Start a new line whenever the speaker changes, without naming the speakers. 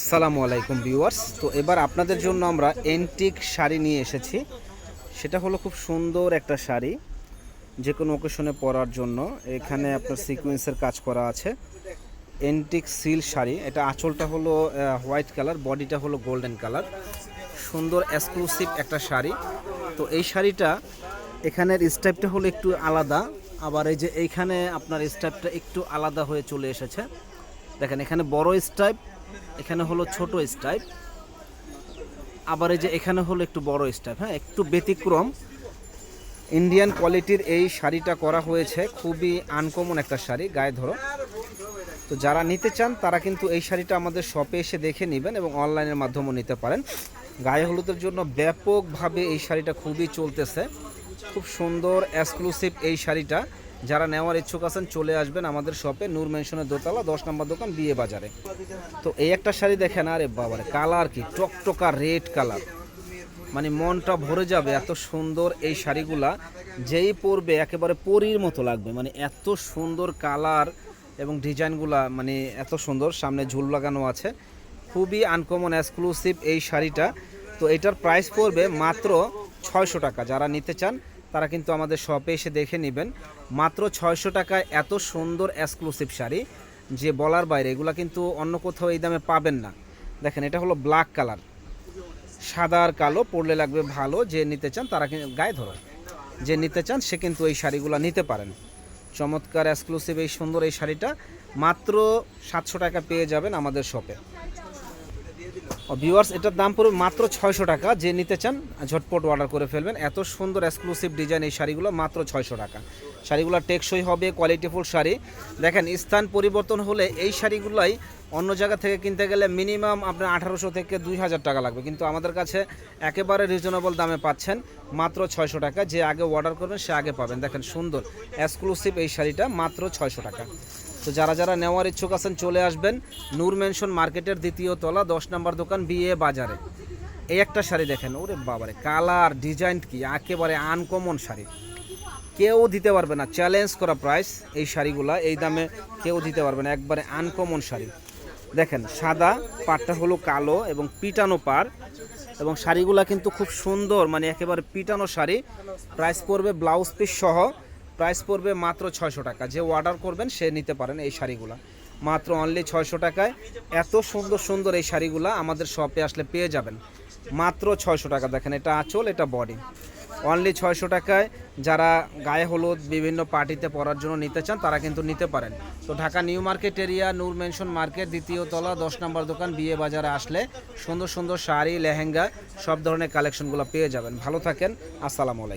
আসসালামু আলাইকুম ভিউয়ার্স। তো এবার আপনাদের জন্য আমরা এন্টিক শাড়ি নিয়ে এসেছি। সেটা হলো খুব সুন্দর একটা শাড়ি যে কোনো ওকেশনে পরার জন্য। এখানে আপনার সিকোয়েন্সের কাজ করা আছে। এন্টিক সিল শাড়ি, এটা আঁচলটা হলো হোয়াইট কালার বডিটা হলো গোল্ডেন কালার সুন্দর এক্সক্লুসিভ একটা শাড়ি। তো এই শাড়িটা এখানের স্টাইপটা হলো একটু আলাদা, আবার এই যে এইখানে আপনার স্টাইপটা একটু আলাদা হয়ে চলে এসেছে। দেখেন, এখানে বড় স্টাইপ এখানে হলো ছোট স্টাইপ। আবার এই যে এখানে হলো একটু বড় স্টাইপ হ্যাঁ একটু ব্যতিক্রম। ইন্ডিয়ান কোয়ালিটির এই শাড়িটা করা হয়েছে, খুবই আনকমন একটা শাড়ি, গায়ে ধরো। তো যারা নিতে চান, তারা কিন্তু এই শাড়িটা আমাদের শপে এসে দেখে নেবেন এবং অনলাইনের মাধ্যমেও নিতে পারেন। গায়ে হলুদের জন্য ব্যাপকভাবে এই শাড়িটা খুবই চলতেছে। খুব সুন্দর এক্সক্লুসিভ এই শাড়িটা। যারা নেওয়ার ইচ্ছুক আছেন, চলে আসবেন আমাদের শপে নূর মেনশনের দোতলা, দশ নম্বর দোকান, বিয়ে বাজারে। তো এই একটা শাড়ি দেখেন, আরে বাবারে কালার কি? টকটকা রেড কালার মানে মনটা ভরে যাবে এত সুন্দর এই শাড়িগুলা, যেই পরবে, একেবারে পরীর মতো লাগবে। মানে এত সুন্দর কালার এবং ডিজাইনগুলা মানে এত সুন্দর, সামনে ঝুল লাগানো আছে। খুবই আনকমন এক্সক্লুসিভ এই শাড়িটা। তো এটার প্রাইস পড়বে মাত্র ছয়শো টাকা। যারা নিতে চান তারা কিন্তু আমাদের শপে এসে দেখে নেবেন। মাত্র ছয়শো টাকায় এত সুন্দর এক্সক্লুসিভ শাড়ি, যে বলার বাইরে এগুলা কিন্তু অন্য কোথাও এই দামে পাবেন না। দেখেন, এটা হলো ব্ল্যাক কালার সাদা আর কালো, পরলে লাগবে ভালো, যে নিতে চান তারা কিন্তু গায়ে ধরো। যে নিতে চান সে কিন্তু এই শাড়িগুলো নিতে পারেন। চমৎকার এক্সক্লুসিভ এই সুন্দর এই শাড়িটা। মাত্র সাতশো টাকা পেয়ে যাবেন আমাদের শপে ভিউয়ার্স এটার দাম পড়বে মাত্র ছয়শো টাকা। যে নিতে চান, ঝটপট অর্ডার করে ফেলবেন। এত সুন্দর এক্সক্লুসিভ ডিজাইন এই শাড়িগুলো, মাত্র ছয়শো টাকা। শাড়িগুলো টেকসই হবে কোয়ালিটিফুল শাড়ি। দেখেন, স্থান পরিবর্তন হলে এই শাড়িগুলোই অন্য জায়গা থেকে কিনতে গেলে মিনিমাম আপনার আঠারোশো থেকে দুই হাজার টাকা লাগবে। কিন্তু আমাদের কাছে একেবারে রিজনেবল দামে পাচ্ছেন, মাত্র ছয়শো টাকা। যে আগে অর্ডার করবেন, সে আগে পাবেন। দেখেন, সুন্দর এক্সক্লুসিভ এই শাড়িটা, মাত্র ছয়শো টাকা। তো যারা যারা নেওয়ার ইচ্ছুক আছেন চলে আসবেন নূর মেনশন মার্কেটের দ্বিতীয় তলা, দশ নম্বর দোকান বিয়ে বাজারে। এই একটা শাড়ি দেখেন, ওরে বাবারে, কালার, ডিজাইন কি, একেবারে আনকমন শাড়ি। কেউ দিতে পারবে না চ্যালেঞ্জ করা প্রাইস এই শাড়িগুলা, এই দামে কেউ দিতে পারবে না, একবারে আনকমন শাড়ি। দেখেন, সাদা, পাটটা হলো কালো এবং পিটানো পার, এবং শাড়িগুলা কিন্তু খুব সুন্দর মানে একেবারে পিটানো শাড়ি। প্রাইস পড়বে ব্লাউজ পিস সহ প্রাইস পড়বে মাত্র ছয়শো টাকা। যে অর্ডার করবেন, সে নিতে পারেন এই শাড়িগুলা। মাত্র অনলি ছয়শো টাকায়। এত সুন্দর সুন্দর এই শাড়িগুলা আমাদের শপে আসলে পেয়ে যাবেন। মাত্র ছয়শো টাকা দেখেন, এটা আঁচল, এটা বডি অনলি ছয়শো টাকায় যারা গায়ে হলুদ বিভিন্ন পার্টিতে পরার জন্য নিতে চান, তারা কিন্তু নিতে পারেন। তো Dhaka new market area, Noor mansion market, দ্বিতীয় তলা, দশ নম্বর দোকান, বিয়ে বাজারে আসলে সুন্দর সুন্দর শাড়ি, লেহেঙ্গা, সব ধরনের কালেকশনগুলো পেয়ে যাবেন। ভালো থাকেন, আসসালামু আলাইকুম।